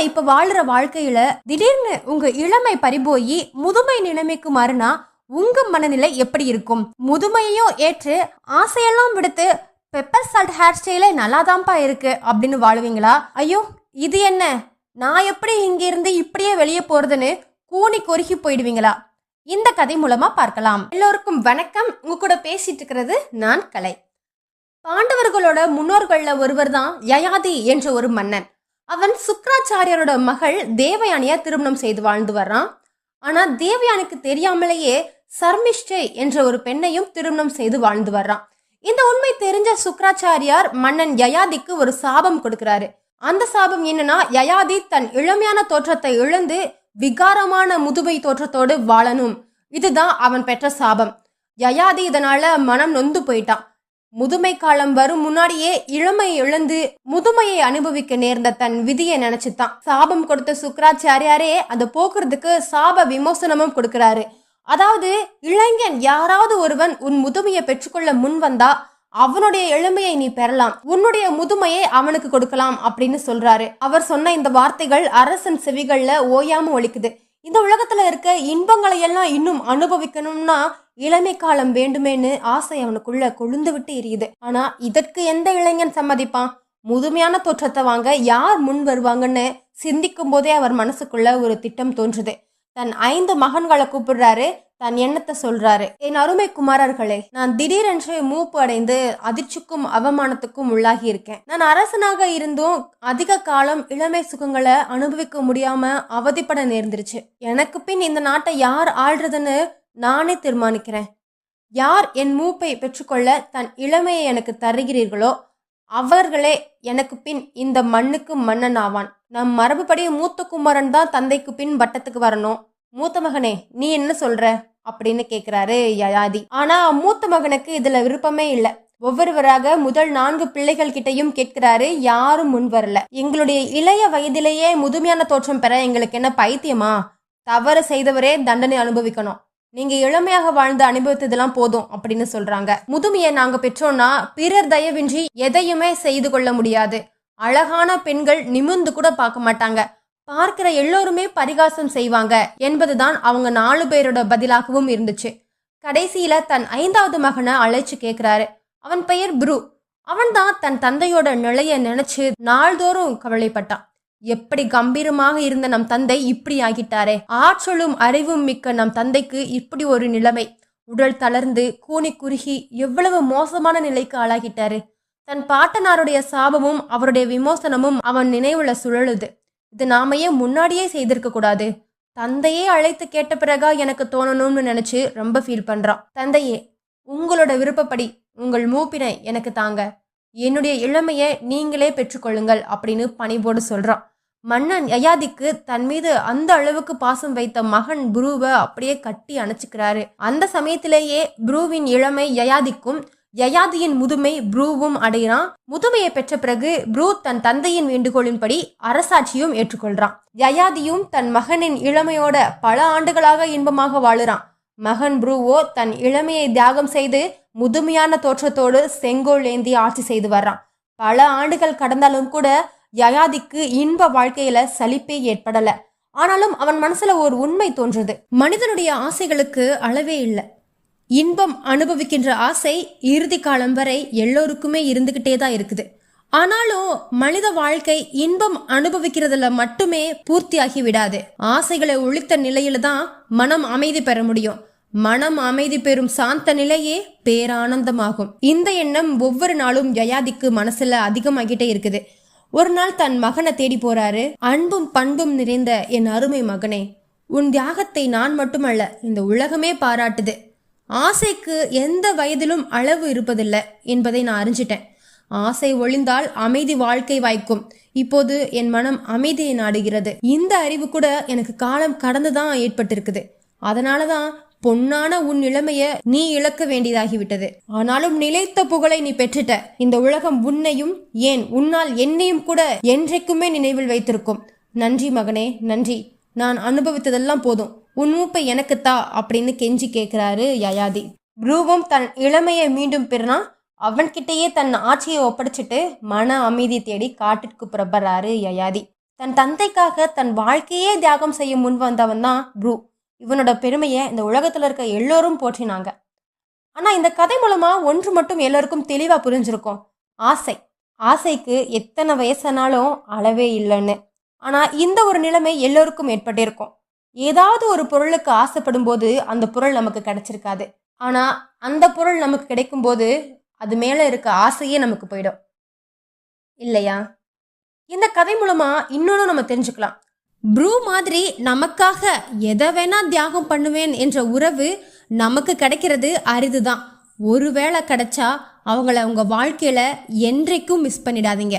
இப்ப வாழ்ற வாழ்க்கையில திடீர்னு உங்க இளமை பறிபோயி முதுமை நிலைமைக்கு மாறினா உங்க மனநிலை எப்படி இருக்கும்? முதுமையையும் ஏற்று ஆசையெல்லாம் விடுத்து பெப்பர் சால்ட் ஹேர் ஸ்டைலே நல்லாதான்ப்பா இருக்கு அப்படின்னு வாழுவீங்களா? ஐயோ இது என்ன? நான் எப்படி இங்கிருந்து இப்படியே வெளியே போறதுன்னு கூனி கொருகி போயிடுவீங்களா? இந்த கதை மூலமா பார்க்கலாம். எல்லோருக்கும் வணக்கம். உங்க கூட பேசிட்டு இருக்கிறது நான் கலை. பாண்டவர்களோட முன்னோர்கள்ல ஒருவர் தான் யயாதி என்ற ஒரு மன்னன். அவன் சுக்கராச்சாரியரோட மகள் தேவயானிய திருமணம் செய்து வாழ்ந்து வர்றான். ஆனால் தேவயானிக்கு தெரியாமலேயே சர்மிஷ்டை என்ற ஒரு பெண்ணையும் திருமணம் செய்து வாழ்ந்து வர்றான். இந்த உண்மை தெரிஞ்ச சுக்ராச்சாரியார் மன்னன் யயாதிக்கு ஒரு சாபம் கொடுக்கிறாரு. அந்த சாபம் என்னன்னா யயாதி தன் இளமையான தோற்றத்தை இழந்து விகாரமான முதுமை தோற்றத்தோடு வாழணும். இதுதான் அவன் பெற்ற சாபம். யயாதி இதனால மனம் நொந்து போயிட்டான். முதுமை காலம் வரும் முன்னாடியே இளமை இழந்து முதுமையை அனுபவிக்க நேர்ந்த தன் விதியை நினைச்சுதான். சாபம் கொடுத்த சுக்கராச்சாரியாரே அதை போக்குறதுக்கு சாப விமோசனமும் கொடுக்கிறாரு. அதாவது இளைஞன் யாராவது ஒருவன் உன் முதுமையை பெற்றுக்கொள்ள முன் வந்தா அவனுடைய எளிமையை நீ பெறலாம். உன்னுடைய முதுமையை அவனுக்கு கொடுக்கலாம் அப்படின்னு சொல்றாரு. அவர் சொன்ன இந்த வார்த்தைகள் அரசன் செவிகள்ல ஓயாம ஒழிக்குது இந்த உலகத்துல இருக்க இன்பங்களை எல்லாம் இன்னும் அனுபவிக்கணும்னா இளமை காலம் வேண்டுமேன்னு ஆசை அவனுக்குள்ள கொழுந்து விட்டு எரியுது. ஆனா இதற்கு எந்த இளைஞன் சம்மதிப்பான்? முதுமையான தோற்றத்தை வாங்க யார் முன் வருவாங்கன்னு சிந்திக்கும் போதே அவர் மனசுக்குள்ள ஒரு திட்டம் தோன்றுது. தன் ஐந்து மகன்களை கூப்பிடுறாரு தன் எண்ணத்தை சொல்றாரு. என் அருமை குமாரர்களே நான் திடீரென்று மூப்பு அடைந்து அதிர்ச்சிக்கும் அவமானத்துக்கும் உள்ளாகி இருக்கேன். நான் அரசனாக இருந்தும் அதிக காலம் இளமை சுகங்களை அனுபவிக்க முடியாம அவதிப்பட நேர்ந்துருச்சு. எனக்கு பின் இந்த நாட்டை யார் ஆள்றதுன்னு நானே தீர்மானிக்கிறேன். யார் என் மூப்பை பெற்றுக்கொள்ள தன் இளமையை எனக்கு தருகிறீர்களோ அவர்களே எனக்கு பின் இந்த மண்ணுக்கு மன்னன் ஆவான். நம் மரபுப்படி மூத்த குமரன் தான் தந்தைக்கு பின் வட்டத்துக்கு வரணும். மூத்த மகனே நீ என்ன சொல்ற? அப்படின்னு கேக்குறாரு யயாதி. ஆனா மூத்த மகனுக்கு இதுல விருப்பமே இல்லை. ஒவ்வொருவராக முதல் நான்கு பிள்ளைகள் கிட்டையும் கேட்கிறாரு யாரும் முன் வரல. எங்களுடைய இளைய வயதிலேயே முதுமையான தோற்றம் பெற எங்களுக்கு என்ன பைத்தியமா? தவறு செய்தவரே தண்டனை அனுபவிக்கணும். நீங்க இளமையாக வாழ்ந்து அனுபவித்ததெல்லாம் போதும் அப்படின்னு சொல்றாங்க. முதுமையை நாங்க பெற்றோம்னா பிறர் தயவின்றி எதையுமே செய்து கொள்ள முடியாது. அழகான பெண்கள் நிமிர்ந்து கூட பார்க்க மாட்டாங்க. பார்க்கிற எல்லோருமே பரிகாசம் செய்வாங்க என்பதுதான் அவங்க நாலு பேரோட பதிலாகவும் இருந்துச்சு. கடைசியில தன் ஐந்தாவது மகனை அழைச்சு கேட்கிறாரு அவன் பெயர் புரு. அவன்தான் தன் தந்தையோட நிலைய நினைச்சு நாள்தோறும் கவலைப்பட்டான். எப்படி கம்பீரமாக இருந்த நம் தந்தை இப்படி ஆகிட்டாரே? ஆற்றலும் அறிவும் மிக்க நம் தந்தைக்கு இப்படி ஒரு நிலைமை. உடல் தளர்ந்து கூனி குறுகி எவ்வளவு மோசமான நிலைக்கு ஆளாகிட்டாரு. தன் பாட்டனாருடைய சாபமும் அவருடைய விமோசனமும் அவன் நினைவுல சுழலுது. இது நாமையே முன்னாடியே செய்திருக்க கூடாது? தந்தையே அழைத்து கேட்ட பிறகா எனக்கு தோணணும்னு நினைச்சு ரொம்ப ஃபீல் பண்றான் தந்தையே உங்களோட விருப்பப்படி உங்கள் மூப்பினை எனக்கு தாங்க. என்னுடைய இளமையை நீங்களே பெற்றுக்கொள்ளுங்கள் அப்படின்னு பணிவோடு சொல்கிறான் மன்னன் யயாதிக்கு தன் மீது அந்த அளவுக்கு பாசம் வைத்த மகன் புருவை அப்படியே கட்டி அணைச்சிக்கிறாரு. அந்த சமயத்திலேயே புருவின் இளமை யயாதிக்கும் யயாதியின் முதுமை புரூவும் அடைகிறான் முதுமையை பெற்ற பிறகு புரூ தன் தந்தையின் வேண்டுகோளின்படி அரசாட்சியும் ஏற்றுக்கொள்றான். யயாதியும் தன் மகனின் இளமையோட பல ஆண்டுகளாக இன்பமாக வாழுறான். மகன் ப்ரூவோ தன் இளமையை தியாகம் செய்து முதுமையான தோற்றத்தோடு செங்கோல் ஏந்தி ஆட்சி செய்து வர்றான். பல ஆண்டுகள் கடந்தாலும் கூட யயாதிக்கு இன்ப வாழ்க்கையில சலிப்பே ஏற்படல. ஆனாலும் அவன் மனசுல ஒரு உண்மை தோன்றுது. மனிதனுடைய ஆசைகளுக்கு அளவே இல்லை. இன்பம் அனுபவிக்கின்ற ஆசை இறுதி காலம் வரை எல்லோருக்குமே இருந்துகிட்டே தான் இருக்குது. ஆனாலும் மனித வாழ்க்கை இன்பம் அனுபவிக்கிறதுல மட்டுமே பூர்த்தியாகி விடாது. ஆசைகளை ஒழித்த நிலையில தான் மனம் அமைதி பெற முடியும். மனம் அமைதி பெறும் சாந்த நிலையே பேரானந்தமாகும். இந்த எண்ணம் ஒவ்வொரு நாளும் யயாதிக்கு மனசுல அதிகமாகிட்டே இருக்குது. ஒரு நாள் தன் மகனை தேடி போறாரு. அன்பும் பண்பும் நிறைந்த என் அருமை மகனே உன் தியாகத்தை நான் மட்டுமல்ல இந்த உலகமே பாராட்டுது. ஆசைக்கு எந்த வயதிலும் அளவு இருப்பதில்லை என்பதை நான் அறிஞ்சிட்டேன். ஆசை ஒளிந்தால் அமைதி வாழ்க்கை வாய்க்கும். இப்போது என் மனம் அமைதியை நாடுகிறது. இந்த அறிவு கூட எனக்கு காலம் கடந்துதான் ஏற்பட்டிருக்குது. அதனால தான் பொன்னான உன் இளமைய நீ இழக்க வேண்டியதாகிவிட்டது. ஆனாலும் நிலைத்த புகழை நீ பெற்றுட்ட. இந்த உலகம் உன்னையும் ஏன் உன்னால் என்னையும் கூட என்றைக்குமே நினைவில் வைத்திருக்கும். நன்றி மகனே நன்றி. நான் அனுபவித்ததெல்லாம் போதும். உன் மூப்பை எனக்குத்தா அப்படின்னு கெஞ்சி கேட்கிறாரு யயாதி. ப்ரூவும் தன் இளமையை மீண்டும் பெறனா அவன்கிட்டயே தன் ஆட்சியை ஒப்படைச்சிட்டு மன அமைதி தேடி காட்டிற்கு புறப்படுறாரு யயாதி. தன் தந்தைக்காக தன் வாழ்க்கையே தியாகம் செய்ய முன் வந்தவன் தான் ப்ரூ இவனோட பெருமையை இந்த உலகத்தில் இருக்க எல்லோரும் போற்றினாங்க. ஆனால் இந்த கதை மூலமாக ஒன்று மட்டும் எல்லோருக்கும் தெளிவாக புரிஞ்சிருக்கும். ஆசை. ஆசைக்கு எத்தனை வயசானாலும் அளவே இல்லைன்னு. ஆனால் இந்த ஒரு நிலைமை எல்லோருக்கும் ஏற்பட்டிருக்கும். ஏதாவது ஒரு பொருளுக்கு ஆசைப்படும் போது அந்த பொருள் நமக்கு கிடைச்சிருக்காது. ஆனால் அந்த பொருள் நமக்கு கிடைக்கும் போது அது மேலே இருக்க ஆசையே நமக்கு போயிடும். இல்லையா? இந்த கதை மூலமாக இன்னொன்று நம்ம தெரிஞ்சுக்கலாம். ப்ரூ மாதிரி நமக்காக எதை வேணா தியாகம் பண்ணுவேன் என்ற உறவு நமக்கு கிடைக்கிறது அரிதுதான். ஒருவேளை கிடைச்சா அவங்கள உங்க வாழ்க்கையில என்றைக்கும் மிஸ் பண்ணிடாதீங்க.